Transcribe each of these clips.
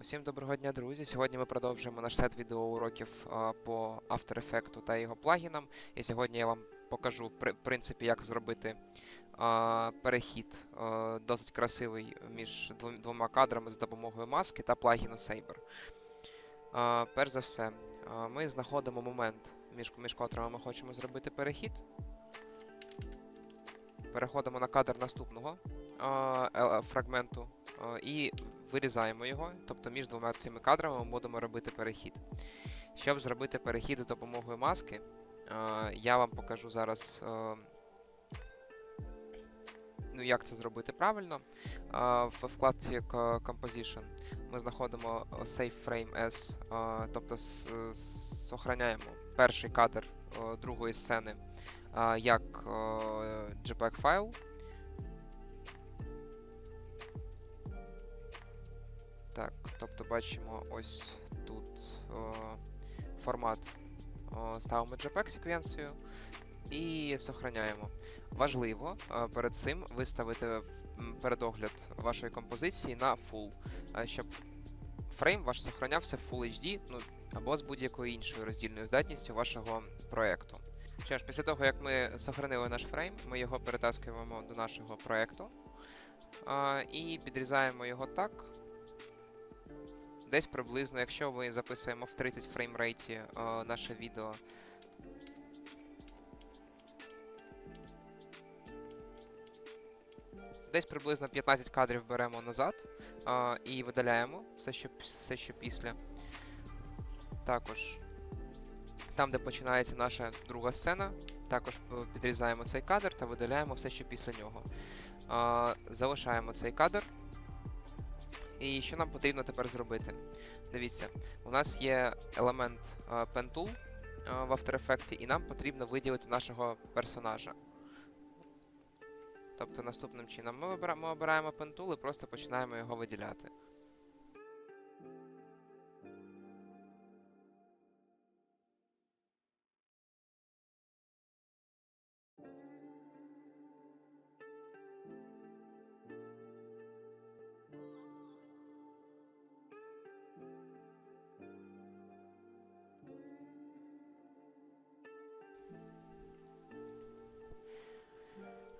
Усім доброго дня, друзі. Сьогодні ми продовжуємо наш сет відеоуроків по After Effects та його плагінам. І сьогодні я вам покажу в принципі, як зробити перехід досить красивий між двома кадрами з допомогою маски та плагіну Saber. Перш за все, ми знаходимо момент, між, між котрими ми хочемо зробити перехід. Переходимо на кадр наступного е- фрагменту і вирізаємо його, тобто між двома цими кадрами ми будемо робити перехід. Щоб зробити перехід за допомогою маски, е, я вам покажу зараз, е, ну, як це зробити правильно. Е, В вкладці Composition ми знаходимо Save Frame As, тобто сохраняємо перший кадр другої сцени як JPEG файл. Так, тобто бачимо ось тут о, формат о, ставимо JPEG секвенцію і сохраняємо. Важливо е, перед цим виставити передогляд вашої композиції на Full, е, щоб фрейм ваш сохранявся в Full HD, ну або з будь-якою іншою роздільною здатністю вашого проекту. Що ж, після того, як ми сохранили наш фрейм, ми його перетаскуємо до нашого проекту е, і підрізаємо його так, Десь приблизно, якщо ми записуємо в 30 фреймрейті е, наше відео. Десь приблизно 15 кадрів беремо назад е, і видаляємо все що, все, що після. Також там, де починається наша друга сцена, також підрізаємо цей кадр та видаляємо все, що після нього. Е, залишаємо цей кадр. І що нам потрібно тепер зробити? Дивіться, у нас є елемент е, Pen е, в After Effects, і нам потрібно виділити нашого персонажа. Тобто наступним чином ми, обираємо Pen і просто починаємо його виділяти.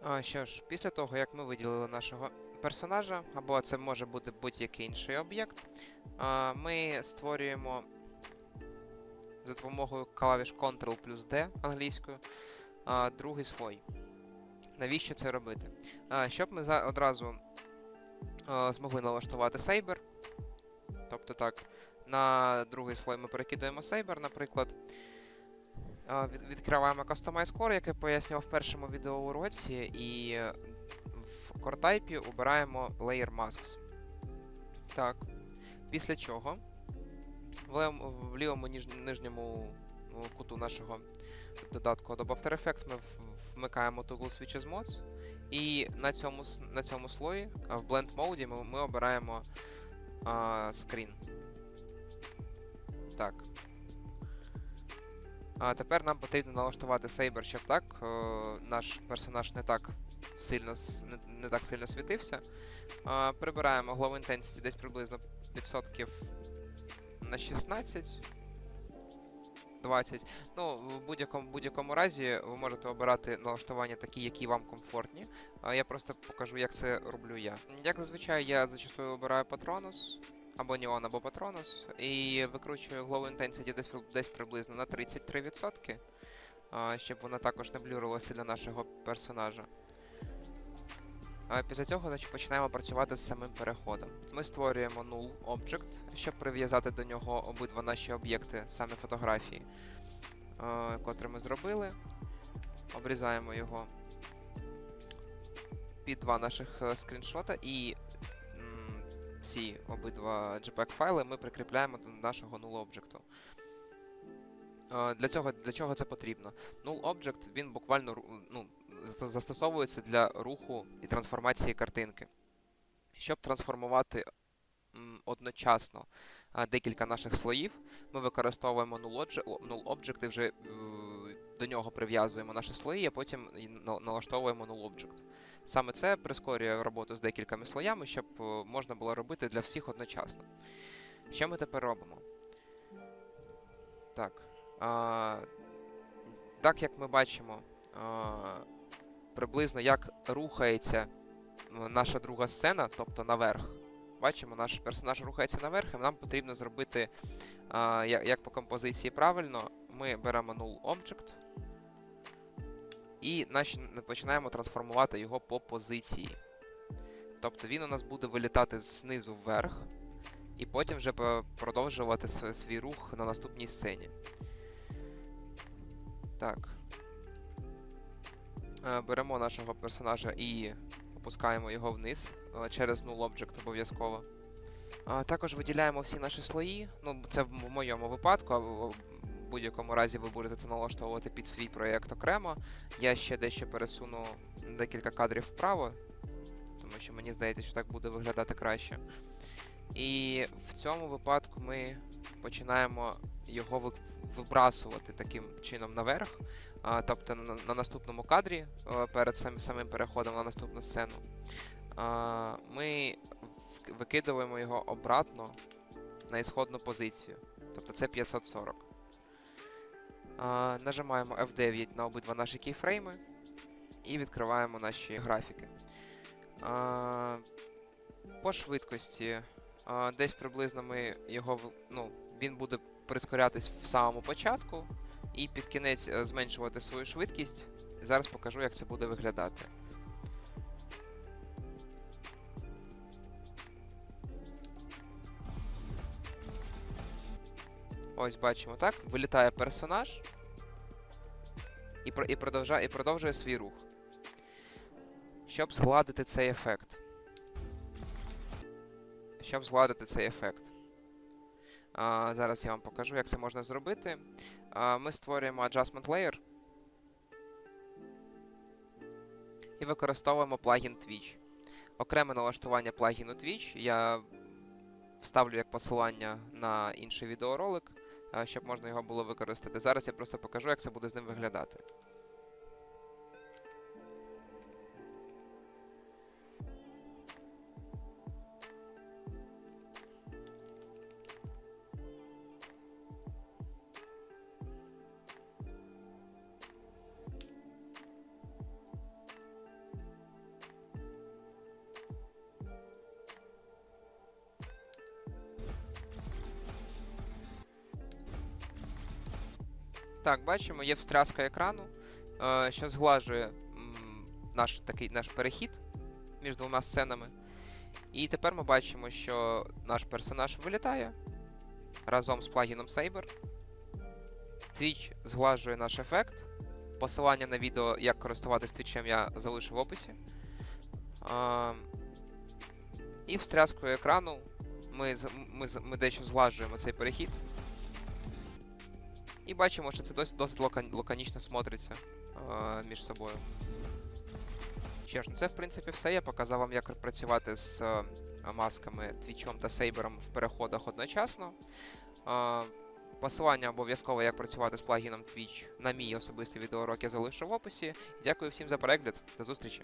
А, що ж, після того, як ми виділили нашого персонажа, або це може бути будь-який інший об'єкт, ми створюємо за допомогою клавіш Ctrl плюс D англійською а, другий слой. Навіщо це робити? А, щоб ми одразу а, змогли налаштувати Saber. Тобто так, на другий слой ми перекидуємо Saber, наприклад. Відкриваємо Customize Core, як я пояснював в першому відеоуроці, і в Core Type обираємо Layer Masks. Так. Після чого в лівому нижньому ну, куту нашого додатку Adobe After Effects ми вмикаємо Toggle Switches Modes. І на цьому, на цьому слої, в Blend Mode, ми, ми обираємо а, Screen. Так. А тепер нам потрібно налаштувати Saber, щоб так е, наш персонаж не так сильно не, не так сильно світився. А, прибираємо Glow Intensity десь приблизно відсотків на 16. 20. Ну, в будь-якому будь-якому разі ви можете обирати налаштування такі, які вам комфортні. Я просто покажу, як це роблю я. Як зазвичай, я зачастую обираю Patronus, або Neon, або Patronus, і викручую Glow Intensity десь, десь приблизно на 33%, щоб воно також не блюрилося для нашого персонажа. Після цього значить, починаємо працювати з самим переходом. Ми створюємо null object, щоб прив'язати до нього обидва наші об'єкти, саме фотографії, котрі ми зробили. Обрізаємо його під два наших е, скріншота і ці обидва JPEG файли ми прикріпляємо до нашого null об'єкту. Е, Для цього для чого це потрібно? Null Object він буквально ну, застосовується для руху і трансформації картинки. Щоб трансформувати одночасно декілька наших слоїв, ми використовуємо null, null object і вже е, до нього прив'язуємо наші слої, а потім налаштовуємо null object. Саме це прискорює роботу з декількома слоями, щоб е, можна було робити для всіх одночасно. Що ми тепер робимо? Так. А, так як ми бачимо, а, приблизно як рухається наша друга сцена, тобто наверх. Бачимо, наш персонаж рухається наверх, і нам потрібно зробити, а, як, як по композиції правильно, ми беремо null object і починаємо трансформувати його по позиції. Тобто він у нас буде вилітати знизу вверх, і потім вже продовжувати св- свій рух на наступній сцені. Так. Е, Беремо нашого персонажа і опускаємо його вниз е, через null object обов'язково. Також виділяємо всі наші слої. Ну, це в моєму випадку, в будь-якому разі ви будете це налаштовувати під свій проєкт окремо. Я ще дещо пересуну декілька кадрів вправо, тому що мені здається, що так буде виглядати краще. І в цьому випадку ми починаємо його вибрасувати таким чином наверх. Тобто на, на наступному кадрі, е, перед самим переходом на наступну сцену, ми викидуємо його обратно на ісходну позицію. Тобто це 540. Нажимаємо F9 на обидва наші кейфрейми і відкриваємо наші графіки. По швидкості. десь приблизно ми його ну, він буде прискорятись в самому початку і під кінець е, зменшувати свою швидкість. Зараз покажу, як це буде виглядати. Ось бачимо, так? Вилітає персонаж і, і, продовжує, і продовжує свій рух. Щоб згладити цей ефект. Щоб згладити цей ефект. А, зараз я вам покажу, як це можна зробити. А, ми створюємо Adjustment Layer і використовуємо плагін Twitch. Окреме налаштування плагіну Twitch я вставлю як посилання на інший відеоролик, щоб можна його було використати. Зараз я просто покажу, як це буде з ним виглядати. Так, бачимо, є встряска екрану, е, що зглажує наш такий наш перехід між двома сценами. І тепер ми бачимо, що наш персонаж вилітає разом з плагіном Saber. Twitch зглажує наш ефект. Посилання на відео, як користуватись Twitch, я залишу в описі. А, і встряскою екрану ми, ми, ми дещо зглажуємо цей перехід. І бачимо, що це досить, досить лакон- лаконічно смотриться е, між собою. Що ж, ну це в принципі все. Я показав вам, як працювати з е, масками Твічом та Сейбером в переходах одночасно. Е, посилання обов'язково, як працювати з плагіном Twitch на мій особистий відеоурок я залишу в описі. Дякую всім за перегляд. До зустрічі!